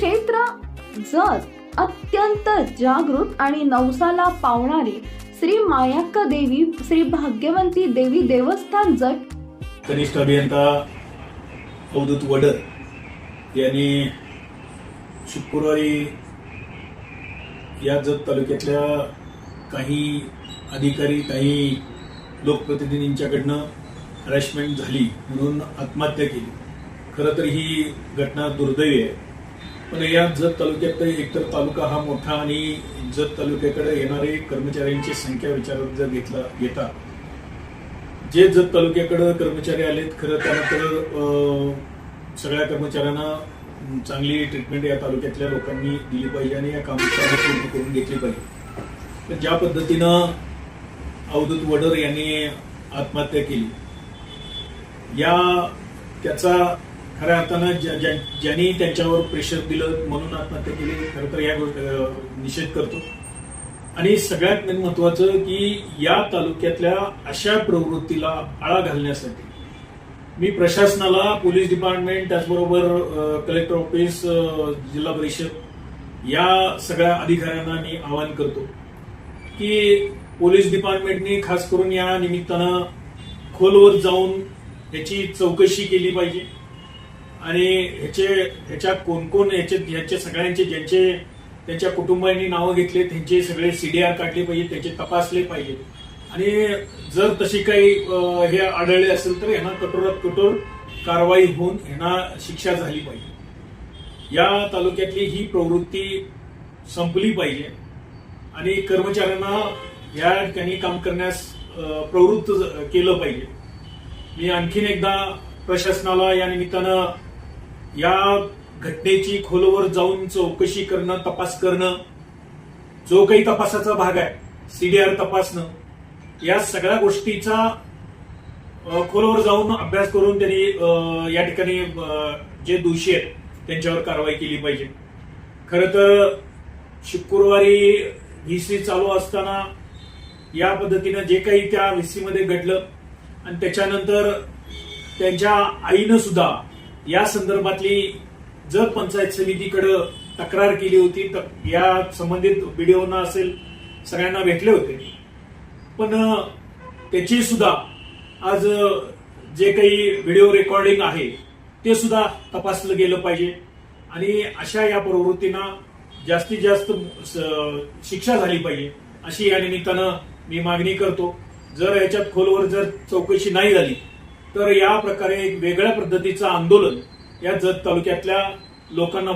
क्षेत्र जत अत्यंत जागृत आणि नवसाला पावणारी श्री मायाक्का देवी श्री भाग्यवंती देवी देवस्थान जत कनिष्ठ अभियंता अवधूत वडर यांनी शुक्रवारी या जत तालुक्यातल्या काही अधिकारी काही लोकप्रतिनिधींच्याकडनं हॅरॅशमेंट झाली म्हणून आत्महत्या केली. खरं तर ही घटना दुर्दैवी आहे. पण या जत तालुक्यात एकतर तालुका हा मोठा आणि जत तालुक्याकडे येणारे कर्मचाऱ्यांची संख्या विचारात जर घेतला घेता जे जत तालुक्याकडे कर्मचारी आलेत खरं त्यानंतर अं, सगळ्या कर्मचाऱ्यांना चांगली ट्रीटमेंट या तालुक्यातल्या लोकांनी दिली पाहिजे आणि या कामाची पूर्ण करून घेतली पाहिजे. तर ज्या पद्धतीनं अवधूत वडर यांनी आत्महत्या केली या त्याचा खऱ्या अर्थानं ज्या- ज्यांनी त्यांच्यावर प्रेशर दिलं म्हणून आत्महत्या केली खरं तर या गोष्ट निषेध करतो. आणि सगळ्यात मेन महत्वाचं की या तालुक्यातल्या अशा प्रवृत्तीला आळा घालण्यासाठी मी प्रशासनाला पोलीस डिपार्टमेंट त्याचबरोबर कलेक्टर ऑफिस जिल्हा परिषद या सगळ्या अधिकाऱ्यांना मी आवाहन करतो की पोलीस डिपार्टमेंटनी खास करून या निमित्तानं खोलवर जाऊन याची चौकशी केली पाहिजे. आणि ह्याचे ह्याच्या कोण कोण याचे याचे सगळ्यांचे ज्यांचे त्यांच्या कुटुंबांनी नावं घेतले त्यांचे सगळे सीडीआर काढले पाहिजे त्याचे तपासले पाहिजे. आणि जर तशी काही हे आढळले असेल तर यांना कठोरात कठोर कारवाई होऊन यांना शिक्षा झाली पाहिजे. या तालुक्यातली ही प्रवृत्ती संपली पाहिजे. आणि कर्मचाऱ्यांना या ठिकाणी काम करण्यास प्रवृत्त ज- केलं पाहिजे. मी आणखीन एकदा प्रशासनाला या निमित्तानं या घटनेची खोलवर जाऊन चौकशी करणं तपास करणं जो काही तपासाचा भाग आहे सीडीआर तपासणं या सगळ्या गोष्टीचा खोलवर जाऊन अभ्यास करून त्यांनी या ठिकाणी जे दोषी आहेत त्यांच्यावर कारवाई केली पाहिजे. खर तर शुक्रवारी व्हीसी चालू असताना या पद्धतीनं जे काही त्या व्हीसीमध्ये घडलं आणि त्याच्यानंतर त्यांच्या आईनं सुद्धा या संदर्भातली जर पंचायत समितीकडे तक्रार केली होती तर या संबंधित बीडीओना असेल सगळ्यांना भेटले होते. पण त्याची सुद्धा आज जे काही व्हिडिओ रेकॉर्डिंग आहे ते सुद्धा तपासलं गेलं पाहिजे. आणि अशा या प्रवृत्तींना जास्तीत जास्त स- शिक्षा झाली पाहिजे अशी या निमित्तानं मी मागणी करतो. जर याच्यात खोलवर जर चौकशी नाही झाली तर या प्रकारे एक वेगळ्या पद्धतीचं आंदोलन या जत तालुक्यातल्या लोकांना